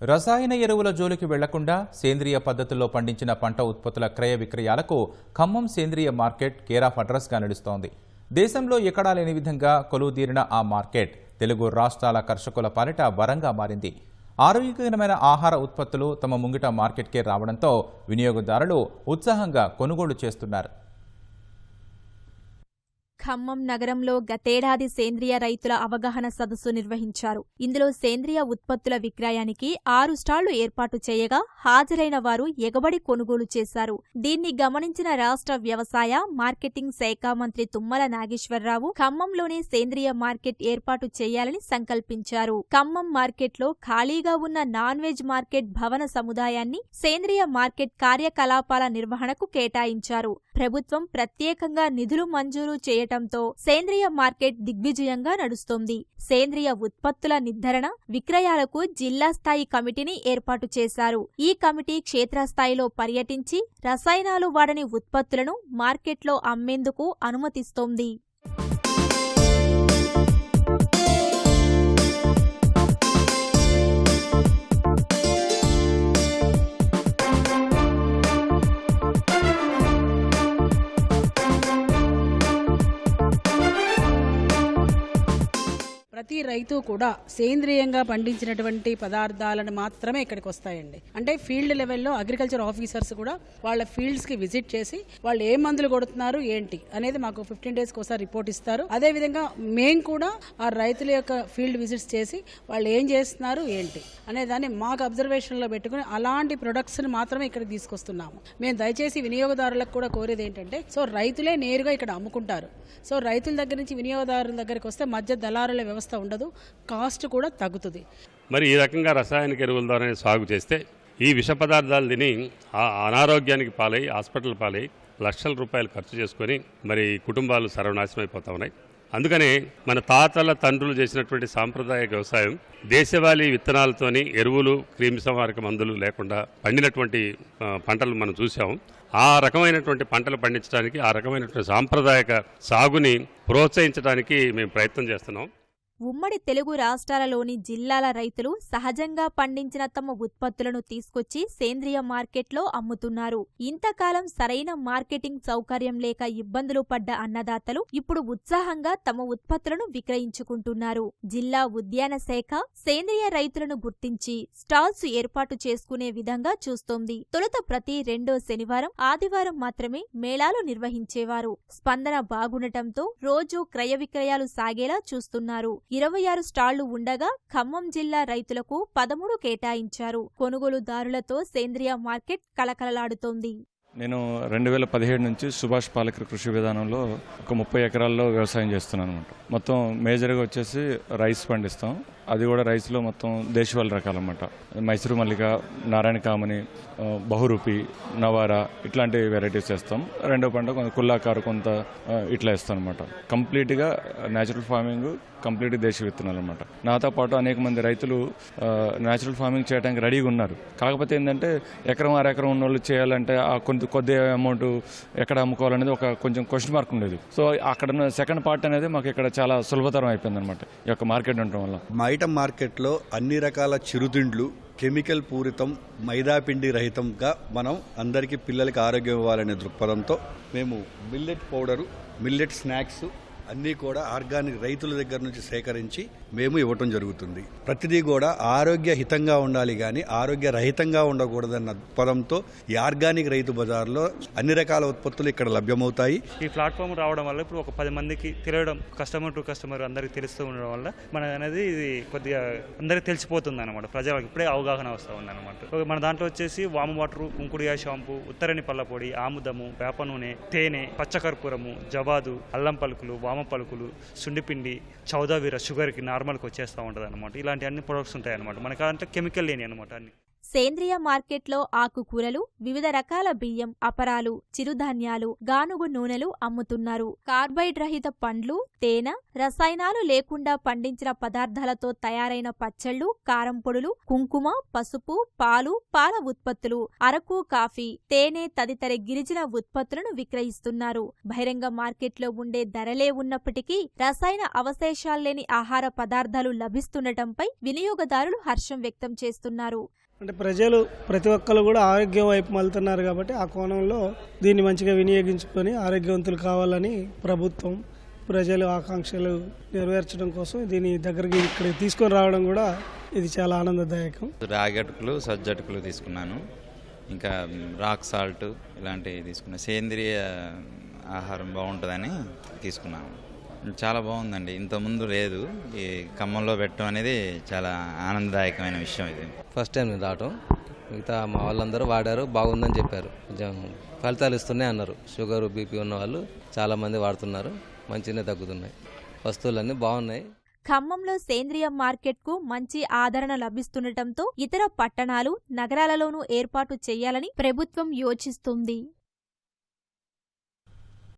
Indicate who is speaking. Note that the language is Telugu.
Speaker 1: రసాయన ఎరువుల జోలికి వెళ్ళకుండా సేంద్రియ పద్ధతుల్లో పండించిన పంట ఉత్పత్తుల క్రయ విక్రయాలకు ఖమ్మం సేంద్రియ మార్కెట్ కేర్ ఆఫ్ అడ్రస్గా నడుస్తోంది దేశంలో ఎక్కడా లేని విధంగా కొలువుదీరిన ఆ మార్కెట్ తెలుగు రాష్ట్రాల కర్షకుల పాలిట వరంగా మారింది. ఆరోగ్యకరమైన ఆహార ఉత్పత్తులు తమ ముంగిట మార్కెట్కే రావడంతో వినియోగదారులు ఉత్సాహంగా కొనుగోలు చేస్తున్నారు.
Speaker 2: ఖమ్మం నగరంలో గతేడాది సేంద్రియ రైతుల అవగాహన సదస్సు నిర్వహించారు. ఇందులో సేంద్రియ ఉత్పత్తుల విక్రయానికి ఆరు స్టాళ్ళు ఏర్పాటు చేయగా హాజరైన వారు ఎగబడి కొనుగోలు చేశారు. దీన్ని గమనించిన రాష్ట్ర వ్యవసాయ మార్కెటింగ్ శాఖ మంత్రి తుమ్మల నాగేశ్వరరావు ఖమ్మంలోనే సేంద్రియ మార్కెట్ ఏర్పాటు చేయాలని సంకల్పించారు. ఖమ్మం మార్కెట్లో ఖాళీగా ఉన్న నాన్ వెజ్ మార్కెట్ భవన సముదాయాన్ని సేంద్రియ మార్కెట్ కార్యకలాపాల నిర్వహణకు కేటాయించారు. ప్రభుత్వం ప్రత్యేకంగా నిధులు మంజూరు చేయటంతో సేంద్రియ మార్కెట్ దిగ్విజయంగా నడుస్తోంది. సేంద్రియ ఉత్పత్తుల నిర్ధరణ విక్రయాలకు జిల్లా స్థాయి కమిటీని ఏర్పాటు చేశారు. ఈ కమిటీ క్షేత్రస్థాయిలో పర్యటించి రసాయనాలు వాడని ఉత్పత్తులను మార్కెట్లో అమ్మేందుకు అనుమతిస్తోంది.
Speaker 3: రైతు కూడా సేంద్రియంగా పండించినటువంటి పదార్థాలను మాత్రమే ఇక్కడికి వస్తాయండి. అంటే ఫీల్డ్ లెవెల్లో అగ్రికల్చర్ ఆఫీసర్స్ కూడా వాళ్ళ ఫీల్డ్స్కి విజిట్ చేసి వాళ్ళు ఏ మందులు కొడుతున్నారు ఏంటి అనేది మాకు ఫిఫ్టీన్ డేస్కి ఒకసారి రిపోర్ట్ ఇస్తారు. అదేవిధంగా మేము కూడా ఆ రైతుల యొక్క ఫీల్డ్ విజిట్స్ చేసి వాళ్ళు ఏం చేస్తున్నారు ఏంటి అనే దాన్ని మాకు అబ్జర్వేషన్లో పెట్టుకుని అలాంటి ప్రొడక్ట్స్ని మాత్రమే ఇక్కడికి తీసుకొస్తున్నాము. మేము దయచేసి వినియోగదారులకు కూడా కోరేది ఏంటంటే సో రైతులే నేరుగా ఇక్కడ అమ్ముకుంటారు. సో రైతుల దగ్గర నుంచి వినియోగదారుల దగ్గరికి వస్తే మధ్య దళారుల వ్యవస్థ ఉండదు. కాస్ట్ కూడా తగ్గుతుంది.
Speaker 4: మరి ఈ రకంగా రసాయనిక ఎరువుల ద్వారా సాగు చేస్తే ఈ విష పదార్థాలు తిని ఆ అనారోగ్యానికి పాలై హాస్పిటల్ పాలై లక్షల రూపాయలు ఖర్చు చేసుకొని మరి కుటుంబాలు సర్వనాశనం అయిపోతా ఉన్నాయి అందుకనే మన తాతల తండ్రులు చేసినటువంటి సాంప్రదాయ వ్యవసాయం దేశవాళీ విత్తనాలతోని ఎరువులు క్రిమి సంహారక మందులు లేకుండా పండినటువంటి పంటలు మనం చూసాం ఆ రకమైనటువంటి పంటలు పండించడానికి ఆ రకమైనటువంటి సాంప్రదాయక సాగుని ప్రోత్సహించడానికి మేము ప్రయత్నం చేస్తున్నాం.
Speaker 2: ఉమ్మడి తెలుగు రాష్ట్రాలలోని జిల్లాల రైతులు సహజంగా పండించిన తమ ఉత్పత్తులను తీసుకొచ్చి సేంద్రియ మార్కెట్లో అమ్ముతున్నారు. ఇంతకాలం సరైన మార్కెటింగ్ సౌకర్యం లేక ఇబ్బందులు పడ్డ అన్నదాతలు ఇప్పుడు ఉత్సాహంగా తమ ఉత్పత్తులను విక్రయించుకుంటున్నారు. జిల్లా ఉద్యాన శాఖ సేంద్రియ రైతులను గుర్తించి స్టాల్స్ ఏర్పాటు చేసుకునే విధంగా చూస్తోంది. తొలుత ప్రతి రెండో శనివారం ఆదివారం మాత్రమే మేళాలు నిర్వహించేవారు. స్పందన బాగుండటంతో రోజూ క్రయ విక్రయాలు సాగేలా చూస్తున్నారు. ఇరవై ఆరు స్టాళ్ళు ఉండగా ఖమ్మం జిల్లా రైతులకు పదమూడు కేటాయించారు. కొనుగోలుదారులతో సేంద్రియ మార్కెట్ కలకలలాడుతోంది
Speaker 5: నేను రెండు వేల పదిహేడు నుంచి సుభాష్ పాలకర్ కృషి విధానంలో ఒక ముప్పై ఎకరాల్లో వ్యవసాయం చేస్తున్నాను అనమాట మొత్తం మేజర్గా వచ్చేసి రైస్ పండిస్తాం. అది కూడా రైస్లో మొత్తం దేశవాళ రకాలు అనమాట మైసూరు మల్లిక నారాయణ కామని బహురూపి నవారా ఇట్లాంటి వెరైటీస్ చేస్తాం. రెండో పంట కొంత కుల్లాకారు కొంత ఇట్లా వేస్తాం అనమాట కంప్లీట్గా న్యాచురల్ ఫార్మింగ్ కంప్లీట్ దేశ విత్తనాలు అనమాట నాతో పాటు అనేక మంది రైతులు న్యాచురల్ ఫార్మింగ్ చేయడానికి రెడీగా ఉన్నారు. కాకపోతే ఏంటంటే ఎకరం అర ఎకరం ఉన్న వాళ్ళు చేయాలంటే ఆ కొంత కొద్ది అమౌంట్ ఎక్కడ అమ్ముకోవాలనేది ఒక కొంచెం క్వశ్చన్ మార్క్ ఉండేది. సో అక్కడ ఉన్న సెకండ్ పార్ట్ అనేది మాకు ఇక్కడ చాలా సులభతరం అయిపోయింది అనమాట ఈ యొక్క మార్కెట్ ఉండటం వల్ల.
Speaker 6: మా మార్కెట్లో అన్ని రకాల చిరుతిండ్లు కెమికల్ పూరితం మైదాపిండి రహితంగా మనం అందరికీ పిల్లలకి ఆరోగ్యం ఇవ్వాలనే దృక్పథంతో మేము మిల్లెట్ పౌడరు మిల్లెట్ స్నాక్స్ అన్నీ కూడా ఆర్గానిక్ రైతుల దగ్గర నుంచి సేకరించి మేము ఇవ్వటం జరుగుతుంది. ప్రతిదీ కూడా ఆరోగ్య హితంగా ఉండాలి కానీ ఆరోగ్య రహితంగా ఉండకూడదన్న పదంతో ఈ ఆర్గానిక్ రైతు బజార్లో అన్ని రకాల ఉత్పత్తులు ఇక్కడ లభ్యమవుతాయి.
Speaker 7: ఈ ప్లాట్ఫామ్ రావడం వల్ల ఇప్పుడు ఒక పది మందికి తెలియడం కస్టమర్ టు కస్టమర్ అందరికి తెలుస్తూ ఉండడం వల్ల మన అనేది ఇది కొద్దిగా అందరికి తెలిసిపోతుంది అనమాట ప్రజలకు ఇప్పుడే అవగాహన వస్తూ ఉంది అనమాట మన దాంట్లో వచ్చేసి వాము వాటర్ కుంకుడియా షాంపూ ఉత్తరని పళ్ళ పొడి ఆముదము వేప నూనె తేనె పచ్చకర్పూరము జవాదు అల్లం పలుకులు వామ పలుకులు సుండిపిండి చౌదావీర షుగర్కి నార్మల్కి వచ్చేస్తూ ఉంటుంది అనమాట ఇలాంటి అన్ని ప్రొడక్ట్స్ ఉంటాయి అనమాట మనకి అంటే కెమికల్ లేని అనమాట అన్ని.
Speaker 2: సేంద్రియ మార్కెట్లో ఆకుకూరలు వివిధ రకాల బియ్యం అపరాలు చిరుధాన్యాలు గానుగు నూనెలు అమ్ముతున్నారు. కార్బైడ్ రహిత పండ్లు తేనె రసాయనాలు లేకుండా పండించిన పదార్థాలతో తయారైన పచ్చళ్ళు కారం పొడులు కుంకుమ పసుపు పాలు పాల ఉత్పత్తులు అరకు కాఫీ తేనె తదితర గిరిజన ఉత్పత్తులను విక్రయిస్తున్నారు. బహిరంగ మార్కెట్లో ఉండే ధరలే ఉన్నప్పటికీ రసాయన అవశేషాలు లేని ఆహార పదార్థాలు లభిస్తుండటంపై వినియోగదారులు హర్షం వ్యక్తం చేస్తున్నారు.
Speaker 8: అంటే ప్రజలు ప్రతి ఒక్కరు కూడా ఆరోగ్యం వైపు మళ్తున్నారు కాబట్టి ఆ కోణంలో దీన్ని మంచిగా వినియోగించుకొని ఆరోగ్యవంతులు కావాలని ప్రభుత్వం ప్రజలు ఆకాంక్షలు నెరవేర్చడం కోసం దీని దగ్గరికి ఇక్కడ తీసుకొని రావడం కూడా ఇది చాలా ఆనందదాయకం.
Speaker 9: రాగటుకులు సజ్జటుకులు తీసుకున్నాను. ఇంకా రాక్ సాల్ట్ ఇలాంటివి తీసుకున్నాను సేంద్రియ ఆహారం బాగుంటుందని తీసుకున్నాను. చాలా బాగుందండి. ఇంతకుముందు లేదు. ఈ ఖమ్మంలో పెట్టడం అనేది చాలా ఆనందదాయకమైన విషయం ఇది.
Speaker 10: ఫస్ట్ టైం నేను రావటం. మిగతా మా వాళ్ళందరూ వాడారు బాగుందని చెప్పారు. కొంచెం ఫలితాలు ఇస్తున్నాయి అన్నారు. షుగర్ బీపీ ఉన్న వాళ్ళు చాలామంది వాడుతున్నారు. మంచిగానే తగ్గుతున్నాయి. వస్తువులన్నీ బాగున్నాయి.
Speaker 2: ఖమ్మంలో సేంద్రియ మార్కెట్కు మంచి ఆదరణ లభిస్తుండటంతో ఇతర పట్టణాలు నగరాలలోనూ ఏర్పాటు చేయాలని ప్రభుత్వం యోచిస్తుంది.